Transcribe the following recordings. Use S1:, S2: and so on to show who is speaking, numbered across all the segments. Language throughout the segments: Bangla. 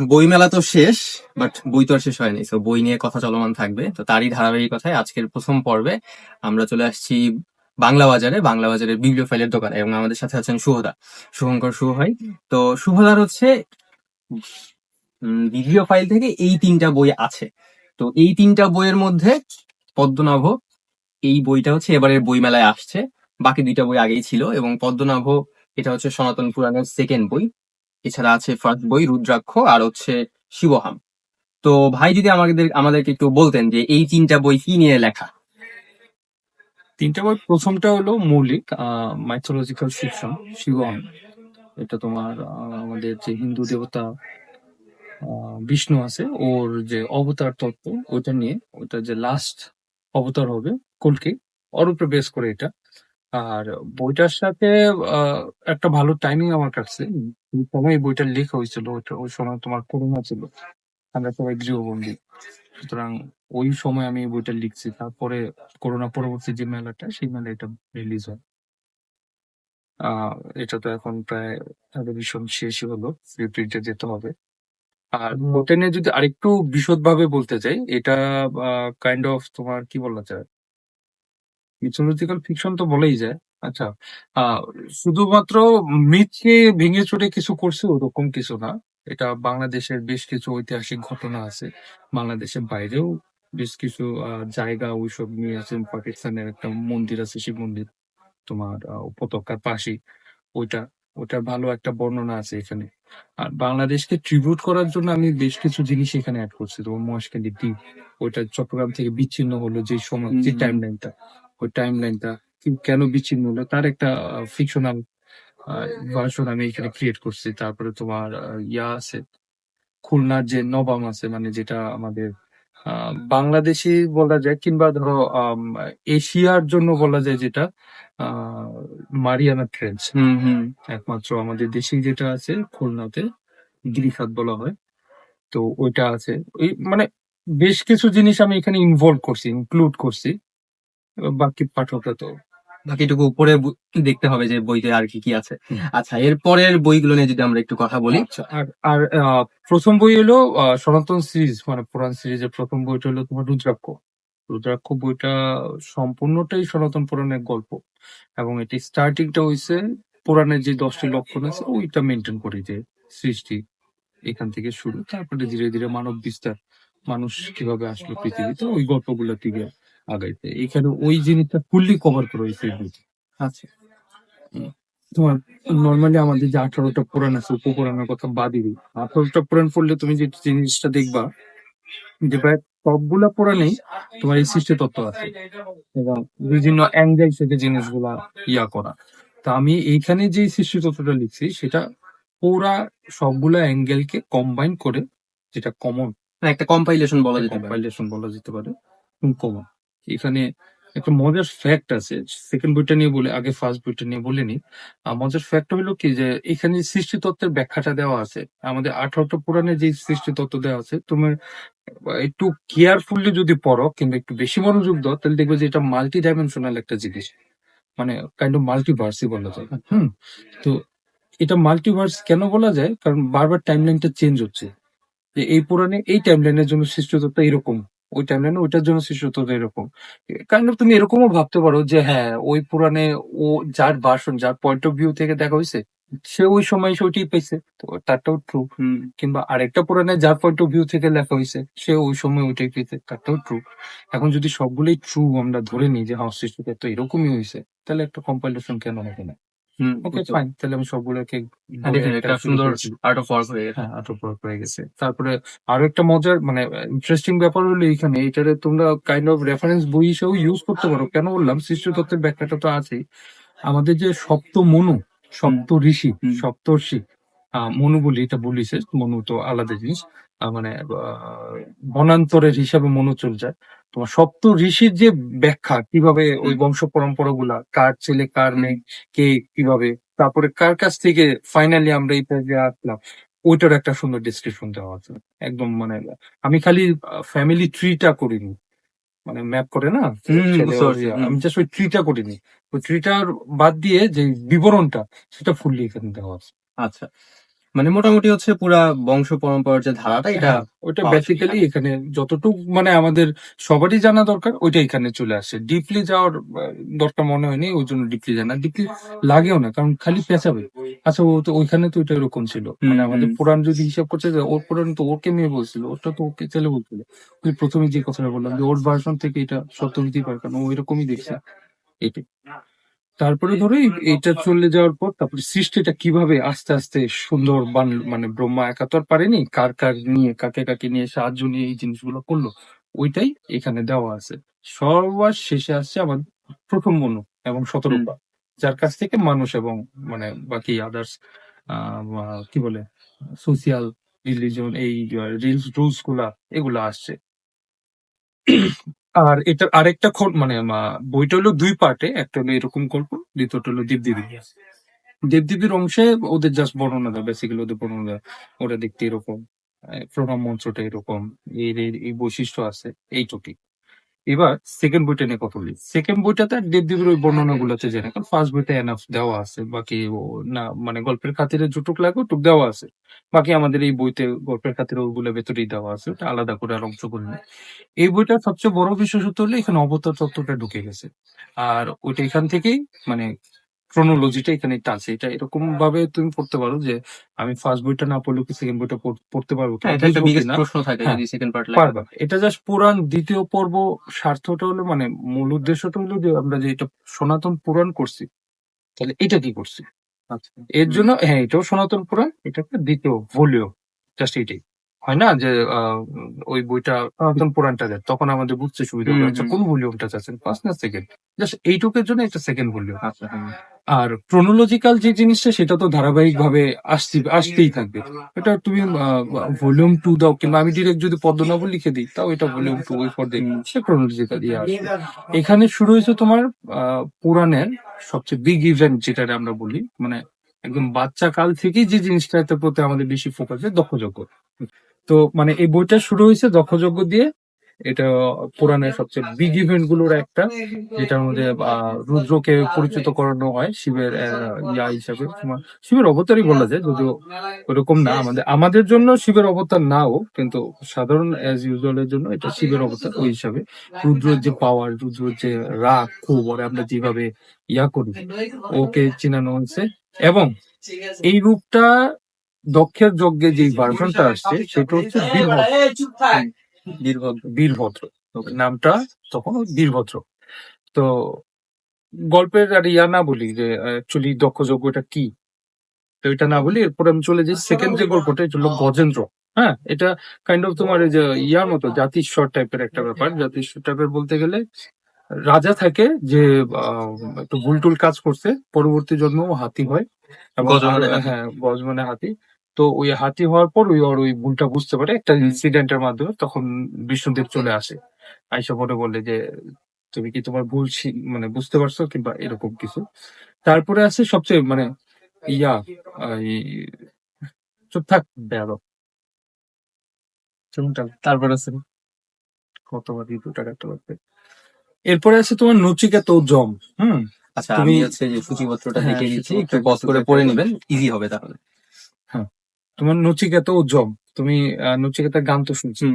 S1: বই মেলা তো শেষ বাট বই তো আর শেষ হয়নি তো বই নিয়ে কথা চলমান থাকবে। তো তারই ধারাবাহিকতায় আজকের প্রথম পর্বে আমরা চলে আসছি বাংলা বাজারে, বাংলা বাজারের ফাইলের দোকানে, এবং আমাদের সাথে আছেন শুভদা, শুভঙ্কর শুভ ভাই তো শুভদার হচ্ছে ফাইল থেকে এই তিনটা বই আছে। তো এই তিনটা বইয়ের মধ্যে পদ্মনাভ, এই বইটা হচ্ছে এবারের বই মেলায় আসছে। বাকি দুইটা বই আগেই ছিল, এবং পদ্মনাভ, এটা হচ্ছে সনাতন পুরাণের সেকেন্ড বই। এছাড়া আছে ফার্স্ট বই, রুদ্রাক্ষ আর হচ্ছে শিবহাম। তো ভাই যদি আমাদের, আমাদেরকে একটু বলতেন যে এই তিনটা বই কি নিয়ে লেখা?
S2: তিনটা বই, প্রথমটা হলো মৌলিক মাইথোলজিক্যাল ফিকশন শিবহাম। এটা তোমার আমাদের যে হিন্দু দেবতা বিষ্ণু আছে, ওর যে অবতার তত্ত্ব ওটা নিয়ে ওটা যে লাস্ট অবতার হবে, কলকি, ওর উপরে করে এটা। আর বইটার সাথে আহ, একটা ভালো টাইমিং আমার কাছে। সময় বইটা লেখা হয়েছিল ওটা ওই সময় তোমার করোনা ছিল। আমরা সবাই গৃহবন্দী। সুতরাং ওই সময় আমি বইটা লিখছি। তারপরে করোনা পরবর্তী যে মেলাটা সেই মেলা এটা রিলিজ হয়। আহ এটা তো এখন প্রায় ভীষণ শেষই হলো প্রিন্টে যেতে হবে। আর নিয়ে যদি আরেকটু বিশদভাবে বলতে চাই এটা কাইন্ড অফ তোমার কি বলা যায়? মিথোলজিক্যাল ফিকশন তো বলেই যায়। আচ্ছা শুধুমাত্র মিথকে ভেঙে চড়ে কিছু করছে ওরকম কিছু না। এটা বাংলাদেশের বেশ কিছু ঐতিহাসিক ঘটনা আছে। বাংলাদেশের বাইরেও বেশ কিছু জায়গা ওইসব নিয়ে আছে। পাকিস্তানের একটা মন্দির আছে শিব মন্দির তোমার উপত্যকার পাশেই। ওইটা ওটার ভালো একটা বর্ণনা আছে এখানে। আর বাংলাদেশকে ট্রিবিউট করার জন্য আমি বেশ কিছু জিনিস এখানে অ্যাড করছি। তোমার মহেশখালী দ্বীপ ওইটা চট্টগ্রাম থেকে বিচ্ছিন্ন হলো যে সময় যে। টাইম লাইনটা ওই টাইম লাইনটা কেন বিচ্ছিন্ন হলো? তার একটা ফিকশনাল ভার্সন আমি এখানে ক্রিয়েট করছি। তারপরে তোমার ইয়া আছে খুলনার যে নবাম আছে মানে যেটা আমাদের বাংলাদেশি বলা যায় কিংবা ধরো এশিয়ার জন্য বলা যায় যেটা আহ, মারিয়ানা ট্রেঞ্চ
S1: হুম হুম।
S2: একমাত্র আমাদের দেশে যেটা আছে খুলনাতে গিরিখাত বলা হয়। তো ওইটা আছে। ওই মানে বেশ কিছু জিনিস আমি এখানে ইনভলভ করছি ইনক্লুড করছি। বাকি পাঠকরা তো।
S1: বাকিটুকু উপরে দেখতে হবে যে বইতে আর কি কি আছে। আচ্ছা এর পরের বইগুলো নিয়ে যদি আমরা একটু কথা বলি।
S2: আচ্ছা। আর আর প্রথম বই হলো সনাতন সিরিজ মানে পুরাণ সিরিজের প্রথম বইটা হলো তোমার রুদ্রাক্ষ। রুদ্রাক্ষ বইটা সম্পূর্ণটাই সনাতন পুরাণের গল্প। এবং এটি স্টার্টিংটা হইছে পুরাণের যে দশটি লক্ষণ আছে ওইটা মেনটেন করে যে সৃষ্টি এখান থেকে শুরু। তারপরে ধীরে ধীরে মানব বিস্তার মানুষ কীভাবে আসলো পৃথিবীতে ওই গল্পগুলোর দিকে আগাইতে। এখানে ওই জিনিসটা ফুললি কভার করা হয়েছে
S1: আচ্ছা।
S2: তোমার নর্মালি আমাদের যে আঠারোটা পুরাণ আছে উপপুরাণের কথা বাদই দিই। আঠারোটা পুরাণ পড়লে তুমি যে জিনিসটা দেখবা যে প্রায় সবগুলা পুরাণেই তোমার এই সৃষ্টি তত্ত্ব আছে। এবং বিভিন্ন অ্যাঙ্গেল থেকে জিনিসগুলা ইয়া করা। তা আমি এইখানে যে সৃষ্টি তত্ত্বটা লিখছি সেটা পুরা সবগুলা অ্যাঙ্গেলকে কম্বাইন করে যেটা কমন
S1: না, একটা কম্পাইলেশন বলা যেতে পারে।
S2: কম্পাইলেশন বলা যেতে পারে কমন এখানে একটা মজার ফ্যাক্ট আছে। সেকেন্ড বইটা নিয়ে বলে, আগে ফার্স্ট বইটা নিয়ে বলিনি মজার ফ্যাক্ট হলো কি যে, এখানে সৃষ্টি তত্ত্বের ব্যাখ্যাটা দেওয়া আছে। আমাদের আঠারোটা পুরাণে যে সৃষ্টি তত্ত্ব দেওয়া আছে, তোমার একটু কেয়ারফুলি যদি পড়ো, কিংবা একটু বেশি মনোযোগ দাও, তাহলে দেখবে যে এটা মাল্টি ডাইমেনশনাল একটা জিনিস। মানে কাইন্ড অফ মাল্টিভার্সই বলা যায়। হুম? তো এটা মাল্টিভার্স কেন বলা যায়? কারণ বারবার টাইমলাইনটা চেঞ্জ হচ্ছে। যে এই পুরাণে এই টাইমলাইনের জন্য সৃষ্টতত্ত্ব এরকম। ওই টাইমলাইনে ওইটার জন্য সৃষ্টতত্ত্ব এরকম। কাইন্ড অফ তুমি এরকমও ভাবতে পারো যে হ্যাঁ ওই পুরাণে ও যার ভার্সন যার পয়েন্ট অফ ভিউ থেকে দেখা হয়েছে সে ওই সময় সে ওইটাই পেয়েছে। তো তারটাও ট্রু কিংবা আরেকটা পুরাণে যার পয়েন্ট অফ ভিউ থেকে লেখা হয়েছে সে ওই সময় ওইটাই পেয়েছে তারটাও ট্রু এখন যদি সবগুলোই ট্রু আমরা ধরে নিই যে হ্যাঁ সৃষ্টিতত্ত্ব এরকমই হয়েছে তাহলে একটা কম্পাইলেশন কেন হবে না?
S1: হুম
S2: ওকে ফাইন তাহলে আমি সবগুলোকে
S1: হ্যাঁ, একটা সুন্দর আর্ট অফ ওয়ার্ক হয়ে গেছে।
S2: হ্যাঁ আটক হয়ে গেছে। তারপরে আরও একটা মজার মানে ইন্টারেস্টিং ব্যাপার হলো এটারে তোমরা কাইন্ড অফ রেফারেন্স বই হিসেবেও ইউজ করতে পারো। কেন বললাম? ব্যাখ্যাটা তো আছেই। আমাদের যে সপ্ত মনু সপ্ত ঋষি সপ্তর্ষি আহ, মনু বলি এটা বলিছে মনু তো আলাদা জিনিস। মানে আহ, বনান্তরের হিসাবে মনু চলে যায়। তোমার সপ্ত ঋষির যে ব্যাখ্যা কীভাবে ওই বংশ পরম্পরা গুলা কার ছেলে কার নেই কে কীভাবে তারপরে কার কাছ থেকে ফাইনালি আমরা এই পেজে আসলাম ওইটার একটা সুন্দর ডিসক্রিপশন দেওয়া আছে। একদম মানে আমি খালি ফ্যামিলি ট্রিটা করিনি। মানে ম্যাপ করে না। আমি জাস্ট ওই ট্রিটা করিনি। ওই ট্রিটার বাদ দিয়ে যে বিবরণটা সেটা ফুললি এখানে দেওয়া আছে।
S1: আচ্ছা। মানে মোটামুটি হচ্ছে পুরা বংশ পরম্পরার যে ধারাটা এটা
S2: হ্যাঁ, ওইটা
S1: পাওয়া
S2: বেসিক্যালি এখানে যতটুকু মানে আমাদের সবারই জানা দরকার ওইটা এখানে চলে আসে। ডিপলি যাওয়ার আহ, দরকার মনে হয়নি ওই জন্য ডিপলি জানা ডিপলি লাগেও না কারণ খালি পেঁচাবে। আচ্ছা ও তো ওইখানে তো এটা এরকম ছিল।
S1: হুম,
S2: মানে আমাদের
S1: হুম।
S2: পুরাণ যদি হিসাব করছে যে ওর পুরাণ তো ওকে নিয়ে বলছিল ওটা তো ওকে ছেলে বলছিল। ওই প্রথমে যে কথাটা বললাম যে ওর ভার্সন থেকে এটা সত্য হতেই পারে কারণ ও এরকমই দেখছে। এটাই। তারপরে ধরো এইটা চলে যাওয়ার পর তারপরে সৃষ্টিটা কীভাবে আস্তে আস্তে সুন্দর বান মানে ব্রহ্মা একা তো আর পারেনি? কার কার নিয়ে কাকে কাকে নিয়ে সাহায্য নিয়ে এই জিনিসগুলো করল? ওইটাই এখানে দেওয়া আছে। সবার শেষে আসছে আমার প্রথম মনু এবং শতরূপা যার কাছ থেকে মানুষ এবং মানে বাকি আদার্স কি বলে সোশিয়াল রিলিজন এই রিলস রুলসগুলা এগুলা আসছে। আর এটা আরেকটা মানে বইটা হলো দুই পার্টে, একটা হলো এরকম গল্প, দ্বিতীয়টা হলো দেবদেবী। দেবদেবীর অংশে ওদের জাস্ট বর্ণনা দেয় বেসিক্যালি ওদের বর্ণনা দেয়, ওরা দেখতে এরকম প্রণাম মন্ত্রটা এরকম এর, এই বৈশিষ্ট্য আছে, এইটুকুই। এবার সেকেন্ড বইটা নিয়ে কথা বলি। সেকেন্ড বইটাতে দেব দেবদেবীর ওই বর্ণনা গুলো আছে যেন কারণ ফার্স্ট বইতে এনাফ দেওয়া আছে, বাকি না মানে গল্পের খাতিরে যুটুক লাগে টুক দেওয়া আছে। বাকি আমাদের এই বইতে গল্পের খাতিরে ওগুলো ভেতরেই দেওয়া আছে, ওটা আলাদা করে আর অংশ করি এই বইটার সবচেয়ে বড় বিশেষত্ব হলো এখানে অবতার তত্ত্বটা ঢুকে গেছে। আর ওইটা এখান থেকেই মানে ক্রোনোলজিটা এখানে একটা আছে এটা এরকম ভাবে তুমি পড়তে পারো যে আমি ফার্স্ট বইটা না পড়লেও কি সেকেন্ড বইটা পড়তে পারব
S1: হ্যাঁ, এটা একটা বিগেস্ট প্রশ্ন থাকে
S2: হ্যাঁ,
S1: যদি সেকেন্ড পার্ট
S2: পারবা। এটা জাস্ট পুরাণ দ্বিতীয় পর্ব স্বার্থটা হলো মানে মূল উদ্দেশ্যটা হলো যে আমরা যে এটা সনাতন পুরাণ করছি তাহলে এটা কি করছি?
S1: আচ্ছা।
S2: এর জন্য হ্যাঁ এটাও সনাতন পুরাণ এটা একটা দ্বিতীয় ভলিও জাস্ট এটাই। হয় না যে ওই বইটা একদম পুরাণটা দেয়? তখন আমাদের বুঝতে সুবিধা হবে আচ্ছা কোন ভলিউমটা চাচ্ছেন? ফার্স্ট না সেকেন্ড জাস্ট এইটুকের জন্য একটা সেকেন্ড ভলিউম আর ক্রোনোলজিক্যাল যে জিনিসটা সেটা তো ধারাবাহিক ভাবে আসতে আসতেই থাকবে। এটা তুমি ভলিউম টু দাও কিংবা আমি ডিরেক্ট যদি পদ্মনাভ লিখে দিই তাও এটা ভলিউম টু ওই পর দেখি সে ক্রোনোলজিক্যাল ইয়ে আসবে। এখানে শুরু হয়েছে তোমার আহ, পুরাণের সবচেয়ে বিগ ইভেন্ট যেটা আমরা বলি মানে একদম বাচ্চা কাল থেকেই যে জিনিসটাতে প্রতি আমাদের বেশি ফোকাস হয় দক্ষযজ্ঞ তো মানে এই বইটা শুরু হয়েছে দক্ষযজ্ঞ দিয়ে। এটা পুরাণের সবচেয়ে বিগ ইভেন্টগুলোর একটা, যেটার মধ্যে রুদ্রকে পরিচিত করানো হয় শিবের ইয়া হিসাবে। শিবের অবতারই বলা যায়, যদিও ওরকম না। আমাদের আমাদের জন্য শিবের অবতার নাও, কিন্তু সাধারণ অ্যাজ ইউজুয়াল এর জন্য এটা শিবের অবতার ওই হিসাবে। রুদ্রের যে পাওয়ার রুদ্রের যে রাগ খুব আমরা যেভাবে ইয়া করি, ওকে চিনানো হয়েছে। এবং এই রূপটা দক্ষের যজ্ঞে যে ভার্সনটা আসছে সেটা হচ্ছে বীরভদ্র।
S1: বীরভদ্র
S2: নামটা তখন বীরভদ্র। তো গল্পের আর ইয়া না বলি যে অ্যাকচুয়ালি দক্ষ যজ্ঞটা কি? তো এটা না বলি এরপর আমি চলে যাই সেকেন্ড যে গল্পটা এটা হলো গজেন্দ্র। হ্যাঁ এটা কাইন্ড অফ তোমার যে ইয়ার মতো জাতিস্বর টাইপের একটা ব্যাপার। জাতিস্বর টাইপের বলতে গেলে রাজা থাকে যে একটু ভুল টুল কাজ করছে পরবর্তী জন্ম হাতি হয়। হ্যাঁ গজ মানে হাতি। তো ওই হাতি হওয়ার পর ওই ওর ওই ভুলটা বুঝতে পারে একটা ইনসিডেন্টের মাধ্যমে তখন বিষ্ণুদেব চলে আসে। আইসা পরে বলে যে তুমি কি তোমার ভুল মানে বুঝতে পারছ কিংবা এরকম কিছু? তারপরে আছে সবচেয়ে মানে ইয়া চুপ থাক বেয়াদব। চুমটা
S1: তারপর আছে
S2: কতবার দিয়ে দুটা কাটতে পারবে এরপরে আছে তোমার নচিকেত জম হুম?
S1: আচ্ছা আমি হচ্ছে যে সূচিপত্রটা
S2: হ্যাঁ,
S1: দেখে দিচ্ছি একটু পজ করে পড়ে নেবেন ইজি হবে তাহলে।
S2: তোমার নচিকেত ও জম তুমি নচিকেতার গান তো শুনছো।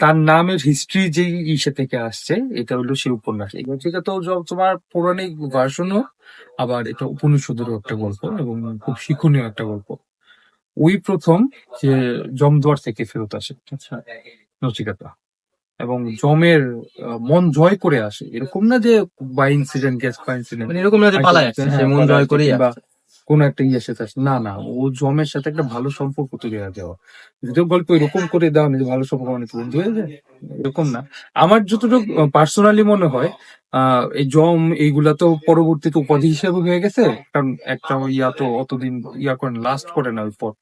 S2: তার নামের হিস্ট্রি যে ইসে থেকে আসছে এটা হলো সেই উপন্যাস। এই নচিকেত ও জম তোমার পৌরাণিক ভার্সনও আবার এটা উপনিষদেরও একটা গল্প এবং খুব শিক্ষণীয় একটা গল্প। ওই প্রথম যে জমদুয়ার থেকে ফেরত আসে
S1: আচ্ছা।
S2: নচিকেতা এবং জমের মন জয় করে আসে। এরকম না যে by incident gas by incident
S1: এরকম না যে পালায় আসছে সে মন জয় করেই
S2: বা। কোন একটা ইয়ে সাথে। না না, ও জমের সাথে একটা ভালো সম্পর্ক তৈরি হয়ে দেওয়া যদিও গল্প এরকম করে দেওয়া না যে ভালো সম্পর্ক মানে কি বন্ধু হয়ে যায়, এরকম না। আমার যতটুকু পার্সোনালি মনে হয় এই জম এইগুলা তো পরবর্তীতে উপাধি হিসেবে হয়ে গেছে, কারণ একটা ইয়া তো অতদিন ইয়া করেন লাস্ট করে না ওই পদ।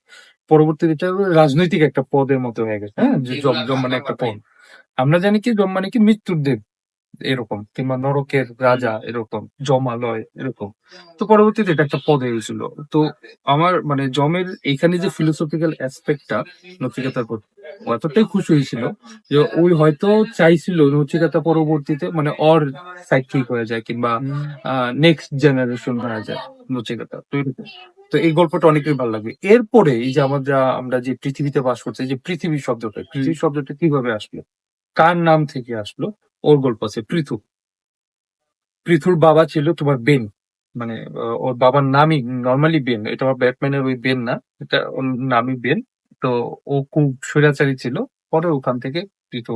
S2: পরবর্তীতে এটা রাজনৈতিক একটা পদের মতো হয়ে গেছে হ্যাঁ জম জম মানে একটা পদ। আমরা জানি কি, জম মানে কি, মৃত্যুর দেব। এরকম কিংবা নরকের রাজা এরকম জমালয় এরকম। তো পরবর্তীতে এটা একটা পদ হয়ে গেছিল তো আমার মানে জমের এখানে যে ফিলোসফিক্যাল অ্যাসপেক্টটা নচিকেতার প্রতি এতটাই খুশি হয়েছিল যে ওই হয়তো চাইছিল নচিকেতা পরবর্তীতে মানে অর সাইক্লিক হয়ে যায় কিংবা নেক্সট জেনারেশন হয়ে যায় নচিকেতা তো এরকম। তো এই গল্পটা অনেকের ভালো লাগবে। এরপরে এই যে আমরা আমরা যে পৃথিবীতে বাস করছি যে পৃথিবী শব্দটা পৃথিবী শব্দটা কীভাবে আসলো? কার নাম থেকে আসলো? ওর গল্প আছে, পৃথু। পৃথুর বাবা ছিল তোমার বেন মানে ওর বাবার নামই নর্মালি বেন, এটা আমার ব্যাটম্যানের ওই বেন না, এটা ওর নামই বেন। তো ও খুব স্বৈরাচারী ছিল, পরে ওখান থেকে পৃথু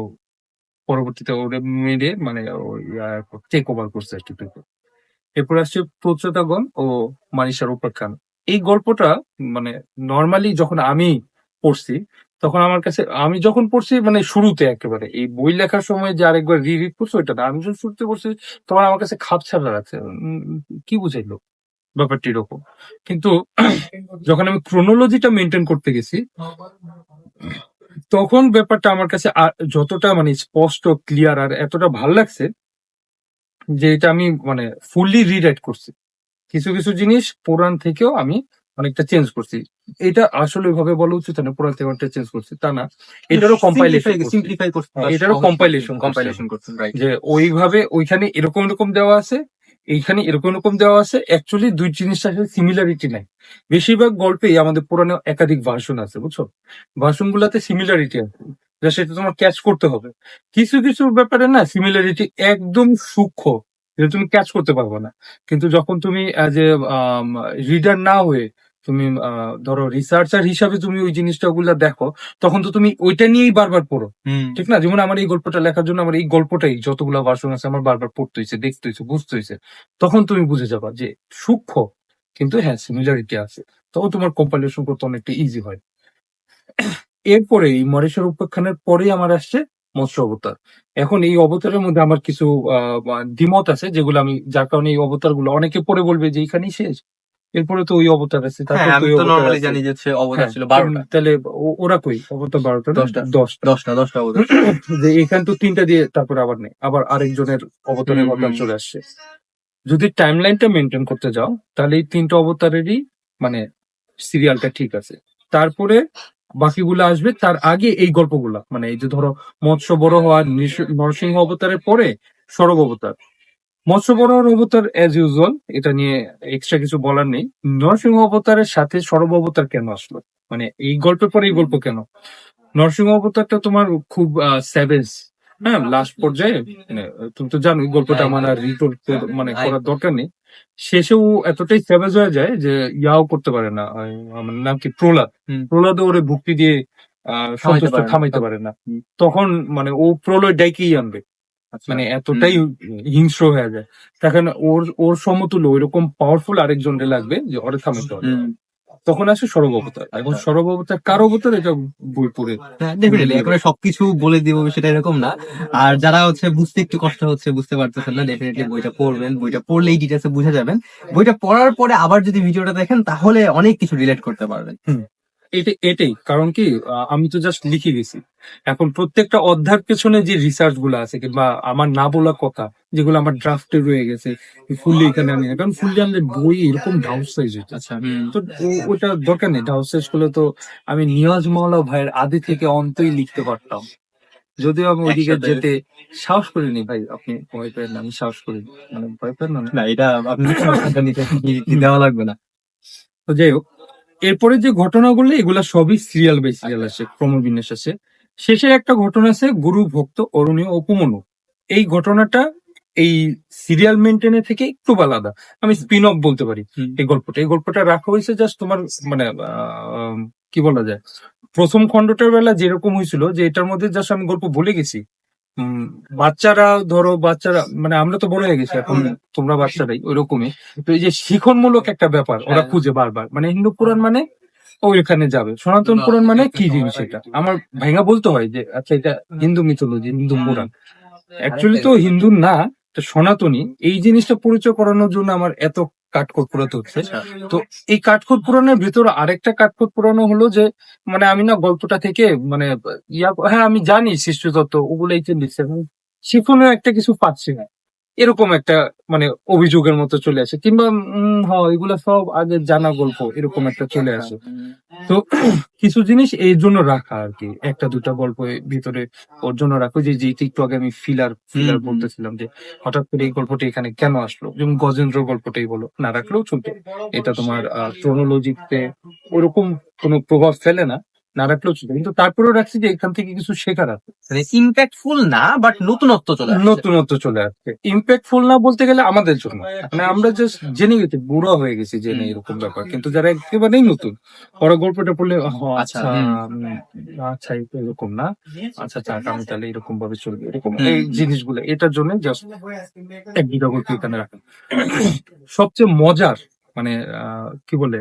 S2: পরবর্তীতে ওরে মেরে মানে টেক ওভার করছে আর কি পৃথু। এরপর আসছে প্রচেতাগণ ও মানিসার উপাখ্যান এই গল্পটা মানে নর্মালি যখন আমি পড়ছি তখন আমার কাছে, আমি যখন পড়ছি মানে শুরুতে একেবারে, এই বই লেখার সময় যে আরেকবার রিড করছি ওইটা না। আমি যখন শুরুতে পড়ছি, তখন আমার কাছে খাপ ছাড়া লাগছে। কি বুঝাইলো ব্যাপারটি এরকম কিন্তু যখন আমি ক্রোনোলজিটা মেনটেন করতে গেছি, তখন ব্যাপারটা আমার কাছে যতটা মানে স্পষ্ট ক্লিয়ার আর এতটা ভালো লাগছে যে এটা আমি মানে ফুললি রিরাইট করছি। কিছু কিছু জিনিস পুরাণ থেকেও আমি অনেকটা চেঞ্জ করছি। এটা আসলে ওইভাবে বলা উচিত না থেকে অনেকটা চেঞ্জ করছি তা না। এটারও কম্পাইলেশন
S1: সিম্পলিফাই
S2: হ্যাঁ, এটারও compilation করছে।
S1: কম্পাইলেশন করছেন
S2: যে ওইভাবে ওইখানে এরকম এরকম দেওয়া আছে এইখানে এরকম এরকম দেওয়া আছে অ্যাকচুয়ালি দুই জিনিসটা সাথে সিমিলারিটি নাই। বেশিরভাগ গল্পেই আমাদের পুরানো একাধিক ভার্সন আছে বুঝছ? ভার্সন গুলাতে সিমিলারিটি আছে যা সেটা তোমার ক্যাচ করতে হবে। কিছু কিছু ব্যাপারে না সিমিলারিটি একদম সূক্ষ্ম যেটা তুমি ক্যাচ করতে পারবে না। কিন্তু যখন তুমি অ্যাজ এ রিডার না হয়ে তুমি ধরো রিসার্চার হিসাবে তুমি ওই জিনিসটা গুলা দেখো তখন তো তুমি ওইটা নিয়েই বারবার পড়ো। ঠিক না? যেমন আমার এই গল্পটা লেখার জন্য আমার এই গল্পটাই যতগুলো ভার্সন আছে আমার বারবার পড়তে হয়েছে দেখতে হয়েছে বুঝতে হয়েছে তখন তুমি বুঝে যাবা যে সূক্ষ্ম কিন্তু হ্যাঁ সিমিলারিটি আছে। তখন তোমার কম্পাইলেশন করতে অনেকটা ইজি হয়। এরপরে এই মরেশ্বর উপাখ্যানের পরেই আমার আসছে মৎস্য অবতার। এখন এই অবতারের মধ্যে আমার কিছু আহ, দ্বিমত আছে যেগুলো আমি যার কারণে এই অবতারগুলো অনেকে পরে বলবে যে এইখানেই শেষ। এরপরে তো ওই অবতার আছে তারপর
S1: হ্যাঁ আমি তো
S2: অবতার
S1: জানি যে হচ্ছে অবদান
S2: হ্যাঁ,
S1: ছিল বারোটা।
S2: তাহলে ওরা কই? অবতার বারোটা
S1: দশটা।
S2: দশটা।
S1: দশটা অবদান
S2: যে এখান তো তিনটা দিয়ে তারপরে আবার নেই। আবার আরেকজনের অবতারের
S1: হুম।
S2: চলে আসছে। যদি টাইম লাইনটা মেনটেন করতে যাও তাহলে এই তিনটা অবতারেরই মানে সিরিয়ালটা ঠিক আছে। তারপরে বাকিগুলো আসবে তার আগে এই গল্পগুলা। মানে এই যে ধরো মৎস্য বড় হওয়া নরসিংহ অবতারের পরে সরব অবতার। মৎস্য বড় অবতার অ্যাজ ইউজুয়াল এটা নিয়ে এক্সট্রা কিছু বলার নেই। নরসিংহ অবতারের সাথে সরব অবতার কেন আসলো? মানে এই গল্পের পরে এই গল্প কেন? নরসিংহ অবতারটা তোমার খুব স্যাভেজ হ্যাঁ লাস্ট পর্যায়ে মানে, তুমি তো জানো গল্পটা আমার আর রিটোল মানে। করার দরকার নেই। শেষেও এতটাই স্যাভেজ হয়ে যায় যে ইয়াও করতে পারে না। আমার নাম কি প্রহ্লাদ। প্রহ্লাদ ওরে ভক্তি দিয়ে আহ, সন্তুষ্ট। থামাইতে পারে না। তখন মানে ও প্রলয় ডাইকেই আনবে। মানে এতটাই হিংস্র হয়ে যায়। তখন ওর ওর সমতুল্য ওইরকম পাওয়ারফুল আরেকজন লাগবে যে ওরে থামাইতে হবে তখন আসে সরব অবতার। এখন
S1: আচ্ছা।
S2: সরব অবতার কার অবতার? এটা বই পড়ে
S1: ডেফিনেটলি এখন সবকিছু বলে দিব সেটা এরকম না। আর যারা হচ্ছে বুঝতে একটু কষ্ট হচ্ছে বুঝতে পারতেছেন না ডেফিনেটলি বইটা পড়বেন। বইটা পড়লেই ডিটেলসে বুঝে যাবেন। বইটা পড়ার পরে আবার যদি ভিডিওটা দেখেন তাহলে অনেক কিছু রিলেট করতে পারবেন।
S2: এটাই। কারণ কি আমি তো জাস্ট লিখে গেছি এখন প্রত্যেকটা অধ্যায়ের পেছনে যে রিসার্চগুলো আছে কিংবা আমার না বলা কথা যেগুলো আমার ড্রাফটে রয়ে গেছে ফুললি এখানে আনি। কারণ ফুললি আমাদের বই এরকম ডাউন সাইজ
S1: আচ্ছা
S2: তো ওটা দরকার নেই। ডাউন সাইজগুলো তো আমি নিয়াজ মাওলা ভাইয়ের আদি থেকে অন্তই লিখতে পারতাম। যদিও আমি ওইদিকে যেতে সাহস করিনি ভাই আপনি ভয় পেন আমি সাহস করি। মানে ভয় পেন না
S1: এটা আপনি দেওয়া লাগবে না।
S2: তো যাই হোক এরপরে যে ঘটনাগুলো এগুলা সবই সিরিয়াল বাই সিরিয়াল আছে ক্রমবিন্যাস আছে শেষের একটা ঘটনা আছে গুরু ভক্ত অরুণীয় অপমনু এই ঘটনাটা এই সিরিয়াল মেনটেনের থেকে একটু আলাদা। আমি স্পিন অফ বলতে পারি। এই গল্পটা এই গল্পটা রাখা হয়েছে জাস্ট তোমার মানে আহ, কি বলা যায়? প্রথম খণ্ডটার বেলা যেরকম হয়েছিল যে এটার মধ্যে জাস্ট আমি গল্প বলে গেছি। বাচ্চারা ধরো বাচ্চারা মানে আমরা তো বড় হয়ে গেছি এখন তোমরা বাচ্চারাই ওইরকমই। তো এই যে শিখনমূলক একটা ব্যাপার ওরা
S1: হ্যাঁ।
S2: খুঁজে বারবার। মানে হিন্দু পুরাণ মানে ওইখানে যাবে। সনাতন পুরাণ মানে কি জিনিস এটা? আমার ভাইঙ্গা বলতে হয় যে আচ্ছা এটা হিন্দু মিথোলজি হিন্দু পুরাণ। অ্যাকচুয়ালি তো হিন্দু না সনাতনী। এই জিনিসটা পরিচয় করানোর জন্য আমার এত কাঠখোট পুরাতে হচ্ছে।
S1: আচ্ছা।
S2: তো এই কাঠখোট পুরানোর ভিতরে আরেকটা কাঠখোট পুরানো হলো যে মানে আমি না গল্পটা থেকে মানে ইয়া হ্যাঁ আমি জানি শিশু তত্ত্ব ওগুলো এই লিখছে শিখনের একটা কিছু পাচ্ছি না। এরকম একটা মানে অভিযোগের মতো চলে আসে। কিংবা উম, হ এগুলা সব আগে জানা গল্প এরকম একটা চলে আসে। তো কিছু জিনিস এই জন্য রাখা আর কি। একটা দুটা গল্প ভিতরে ওর জন্য রাখো। যে যেটা একটু আগে আমি ফিলার ফিলার। বলতেছিলাম যে হঠাৎ করে এই গল্পটা এখানে কেন আসলো? যেমন গজেন্দ্র গল্পটাই বলো না রাখলেও চলতো। এটা তোমার ক্রোনোলজিতে ওরকম কোনো প্রভাব ফেলে না। না রাখলেও চলতো কিন্তু তারপরেও রাখছি যে এখান থেকে কিছু শেখার আছে।
S1: মানে ইম্প্যাক্টফুল না বাট নতুনত্ব চলে
S2: নতুনত্ব চলে আসছে। ইম্প্যাক্টফুল না বলতে গেলে আমাদের জন্য। মানে আমরা জাস্ট জেনে গেছি বুড়ো হয়ে গেছি জেনে এরকম ব্যাপার। কিন্তু যারা একেবারেই নতুন ওরা গল্পটা পড়লে
S1: আচ্ছা,
S2: আচ্ছা আচ্ছা তো এরকম না। আচ্ছা আচ্ছা আমি তাহলে এরকম ভাবে চলবে এরকম এই জিনিসগুলো এটার জন্য জাস্ট এক দুটা গল্প এখানে রাখা সবচেয়ে মজার মানে আহ, কি বলে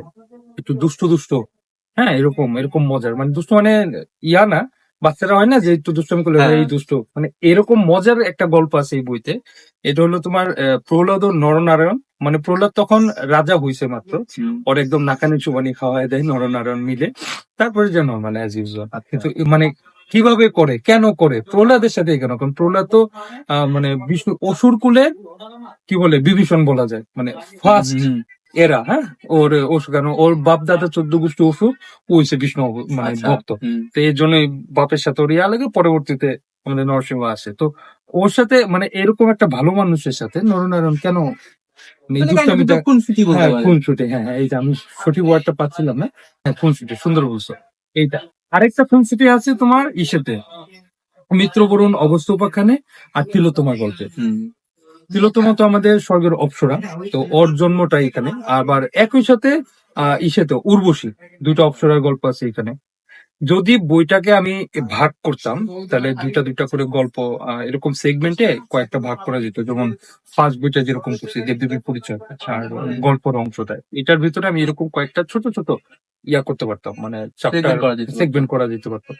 S2: একটু দুষ্ট দুষ্ট হ্যাঁ এরকম এরকম মজার। মানে দুষ্ট মানে ইয়া না বাচ্চারা হয় না যে একটু দুষ্টমি করলে
S1: হ্যাঁ।
S2: এই দুষ্ট। মানে এরকম মজার একটা গল্প আছে এই বইতে। এটা হলো তোমার প্রহ্লাদ ও নরনারায়ণ। মানে প্রহ্লাদ তখন রাজা হইছে মাত্র। ওর একদম নাকানি চুবানি খাওয়ায় দেয় নরনারায়ণ মিলে। তারপরে যে মানে অ্যাজ ইউজুয়াল
S1: আচ্ছা।
S2: কিন্তু মানে কীভাবে করে কেন করে? প্রহ্লাদের সাথে কেন? কারণ প্রহ্লাদ তো আহ, মানে বিষ্ণু অসুর কুলে কি বলে বিভীষণ বলা যায়। মানে ফার্স্ট এরা হ্যাঁ? ওর অসুর কেন? ওর বাপ দাদা চোদ্দ গোষ্ঠী হইছে বিষ্ণু মানে
S1: আচ্ছা,
S2: ভক্ত। তো এই জন্যই বাপের সাথে ওর ইয়া লাগে পরবর্তীতে আমাদের নরসিংহ আসে। তো ওর সাথে মানে এরকম একটা ভালো মানুষের সাথে নরনারায়ণ কেন? মানে
S1: মানে খুনসুটি
S2: হ্যাঁ। খুনসুটি হ্যাঁ হ্যাঁ এই যে আমি সঠিক ওয়ার্ডটা পাচ্ছিলাম না হ্যাঁ খুনসুটি সুন্দর বলছো এইটা। আরেকটা খুনসুটি আছে তোমার? ইসেতে। মিত্রবরুণ অবস্থা উপাখ্যানে আর তিলোত্তমার গল্পে। তিলোত্তমা তো আমাদের স্বর্গের অপসরা তো ওর জন্মটা এখানে। আবার একই সাথে আহ ইসেতে উর্বশী দুইটা অপসরার গল্প আছে এখানে। যদি বইটাকে আমি ভাগ করতাম তাহলে দুইটা দুইটা করে গল্প আহ, এরকম সেগমেন্টে কয়েকটা ভাগ করা যেত। যেমন ফার্স্ট বইটা যেরকম করছি দেবদেবীর পরিচয় আর গল্পর অংশটা এটার ভিতরে আমি এরকম কয়েকটা ছোট ছোট ইয়া করতে পারতাম মানে। সেগমেন্ট করা যেতে পারতো।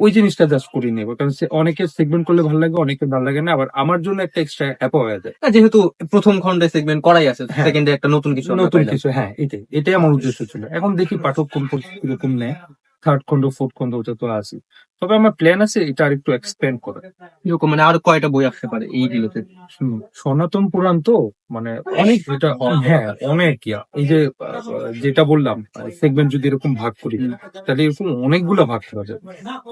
S2: ওই জিনিসটা জাস্ট করে নেব। কারণ অনেকে সেগমেন্ট করলে ভালো লাগে অনেকে ভালো লাগে না আবার আমার জন্য একটা এক্সট্রা অ্যাপ হয়ে যায়।
S1: হ্যাঁ যেহেতু প্রথম খন্ডে সেগমেন্ট করাই আছে
S2: হ্যাঁ।
S1: সেকেন্ডে একটা নতুন কিছু
S2: নতুন কিছু হ্যাঁ এটাই এটাই আমার উদ্দেশ্য ছিল। এখন দেখি পাঠক কোন কোন কীরকম নেয় থার্ড খন্ড ফোর্থ খন্ড ওটা তো আছে। তবে আমার প্ল্যান আছে এটা আর একটু এক্সপ্যান্ড করা
S1: এরকম মানে আর কয়টা বই আসতে পারে এই
S2: হুম, সনাতন পুরাণ তো মানে অনেক এটা হ্যাঁ অনেক ইয়া। এই যে যেটা বললাম সেগমেন্ট যদি এরকম ভাগ করি তাহলে এরকম অনেকগুলো ভাগ করা যাবে।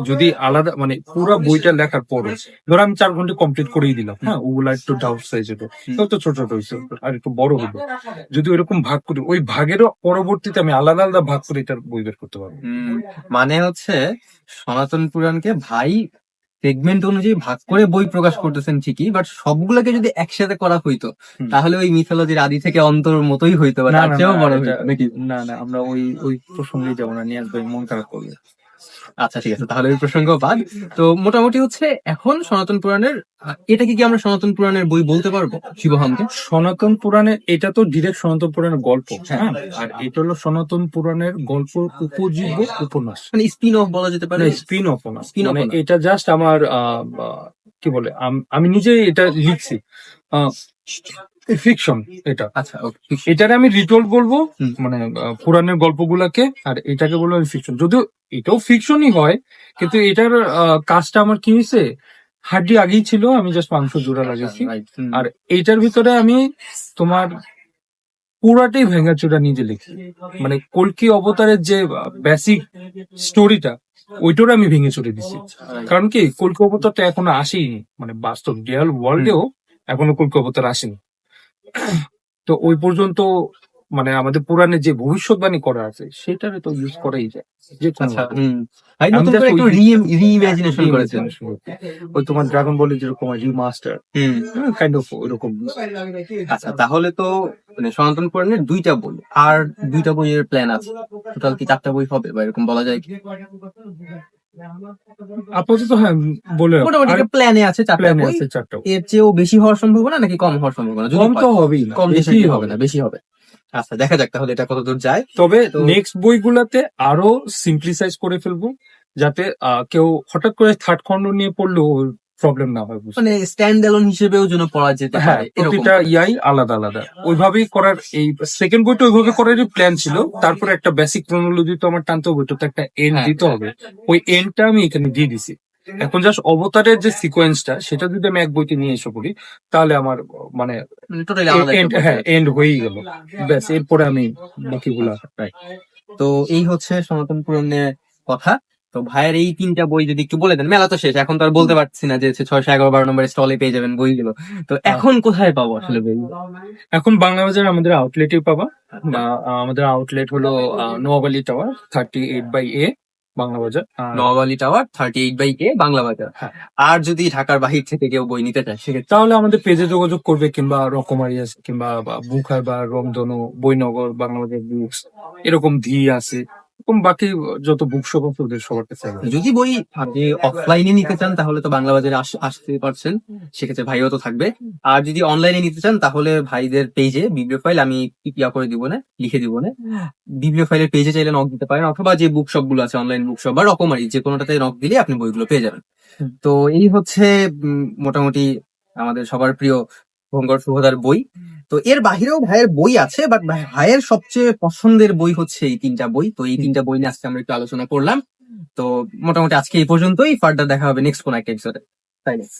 S2: যদি আলাদা মানে পুরো বইটা লেখার পরে ধরো আমি চার ঘণ্টা কমপ্লিট করেই দিলাম হ্যাঁ ওগুলা একটু ডাউট সাইজ হতো তো ছোট ছোট হয়েছে আর একটু বড় হলো যদি ওইরকম ভাগ করি ওই ভাগেরও পরবর্তীতে আমি আলাদা আলাদা ভাগ করে এটার বই বের করতে পারব।
S1: মানে হচ্ছে সনাতন পুরাণকে ভাই সেগমেন্ট অনুযায়ী ভাগ করে বই প্রকাশ করতেছেন ঠিকই বাট সবগুলোকে যদি একসাথে করা হইতো তাহলে ওই মিথোলজির আদি থেকে অন্তর মতোই হইতো বা
S2: না,
S1: তার চেয়েও বড় নাকি?
S2: না না আমরা ওই ওই প্রসঙ্গে যাব না নিয়ে আসব মন খারাপ করবে।
S1: আচ্ছা ঠিক আছে তাহলে ওই প্রসঙ্গ বাদ। তো মোটামুটি হচ্ছে এখন সনাতন পুরাণের এটাকে কি আমরা সনাতন পুরাণের বই বলতে পারব শিবহামকে?
S2: সনাতন পুরাণের এটা তো ডিরেক্ট সনাতন পুরাণের গল্প হ্যাঁ? আর এটা হলো সনাতন পুরাণের গল্প উপজীব্য উপন্যাস।
S1: মানে স্পিন অফ বলা যেতে পারে?
S2: স্পিন অফ না মানে এটা জাস্ট আমার কি বলে আম- আমি নিজে এটা লিখছি। ফিকশন এটা।
S1: আচ্ছা.
S2: এটারে আমি রিটোল বলব মানে পুরাণের গল্পগুলাকে আর এটাকে বলব আমি ফিকশন যদিও এটাও ফিকশনই হয় কিন্তু এটার কাজটা আমার কি হয়েছে হাড্ডি আগেই ছিল আমি জাস্ট মাংস জোড়া লাগিয়েছি আর এটার ভিতরে আমি তোমার পুরাটাই ভেঙাচোরা নিজে লিখি। মানে কলকি অবতারের যে বেসিক স্টোরিটা ওইটার আমি ভেঙে চড়ে দিছি। কারণ কি কলকি অবতারটা এখনও আসেনি মানে বাস্তব রিয়াল ওয়ার্ল্ডেও এখনও কলকি অবতার আসেনি। তো ওই পর্যন্ত মানে আমাদের পুরাণে যে ভবিষ্যৎবাণী করা আছে সেটারে তো ইউজ করাই যায় যে
S1: আচ্ছা
S2: ওই-
S1: রিইমাজিনেশন করেছেন
S2: ওই তোমার ড্রাগন বলে যেরকম রিমাস্টার
S1: হুম।
S2: কাইন্ড অফ ওইরকম
S1: আচ্ছা তাহলে তো মানে সনাতন পুরাণের দুইটা বই আর দুইটা বইয়ের প্ল্যান আছে। টোটাল কি চারটা বই হবে বা এরকম বলা যায় কি?
S2: আপাতত হ্যাঁ বলে
S1: মোটামুটি প্ল্যানে আছে চারটা
S2: প্ল্যানে আছে চারটা
S1: এর চেয়েও বেশি হওয়ার সম্ভাবনা নাকি কম হওয়ার সম্ভাবনা?
S2: কম তো হবেই না
S1: কম
S2: বেশি
S1: হবে না বেশি হবে। আচ্ছা দেখা যাক তাহলে এটা কতদূর যায়।
S2: তবে নেক্সট বইগুলাতে আরও সিম্পলিসাইজ করে ফেলব যাতে কেউ হঠাৎ করে থার্ড খণ্ড নিয়ে পড়লেও প্রবলেম না হয়
S1: মানে স্ট্যান্ড অ্যালোন হিসেবেও যেন পড়া যেতে
S2: হ্যাঁ
S1: পারে
S2: প্রতিটা ইয়াই আলাদা আলাদা। ওইভাবেই করার এই সেকেন্ড বইটা ওইভাবে করারই প্ল্যান ছিল। তারপরে একটা বেসিক ক্রোনোলজি তো আমার টানতে হবে তো একটা এন্ড
S1: হ্যাঁ,
S2: দিতে হবে। ওই এন্ডটা আমি এখানে দিয়ে দিছি। এখন জাস্ট অবতারের যে সিকোয়েন্সটা সেটা যদি আমি এক বইতে নিয়ে এসে পড়ি তাহলে আমার মানে এন্ড হ্যাঁ এন্ড হয়েই গেল। ব্যাস এরপরে আমি বাকিগুলা
S1: তো এই হচ্ছে সনাতন পুরাণের কথা। তো ভাইয়ের এই তিনটা বই যদি একটু বলে দেন মেলা তো শেষ এখন তো আর বলতে পারছি না যে ছয়শো এগারো বারো নম্বর স্টলে পেয়ে যাবেন বইগুলো তো এখন কোথায় পাবো আসলে বই?
S2: এখন বাংলা বাজার আমাদের আউটলেটে পাবা আমাদের আউটলেট হলো Noyabali tower thirty eight by A Bangla Bazar R
S1: tower thirty eight by K Bangla Bazar
S2: হ্যাঁ।
S1: আর যদি ঢাকার বাহির থেকে কেউ বই নিতে চায় সেক্ষেত্রে
S2: তাহলে আমাদের পেজে যোগাযোগ করবে কিংবা রকমারি আছে কিংবা হয় বা রংধনু বইনগর বাংলা বাজার বুকস এরকম ধি আছে। এরকম বাকি যত বুক শপ আছে ওদের সবার কাছে
S1: যদি বই আপনি অফলাইনে নিতে চান তাহলে তো বাংলা বাজারে আসতে পারছেন। সেক্ষেত্রে ভাইও তো থাকবে। আর যদি অনলাইনে নিতে চান তাহলে ভাইদের পেজে ভিডিও ফাইল আমি ইয়া করে দিব না লিখে দিব না। ভিডিও ফাইলের পেজে চাইলে নক দিতে পারেন অথবা যে বুক শপগুলো আছে অনলাইন বুক শপ বা রকমারি যে কোনোটাতে নক দিলে আপনি বইগুলো পেয়ে যাবেন। তো এই হচ্ছে মোটামুটি আমাদের সবার প্রিয় ভঙ্গর শুভদার বই। তো এর বাহিরেও ভাইয়ের বই আছে বাট ভাইয়ের সবচেয়ে পছন্দের বই হচ্ছে এই তিনটা বই। তো এই তিনটা বই নিয়ে আজকে আমরা একটু আলোচনা করলাম। তো মোটামুটি আজকে এই পর্যন্তই। ফার্দার দেখা হবে নেক্সট কোন একটা এপিসোডে তাই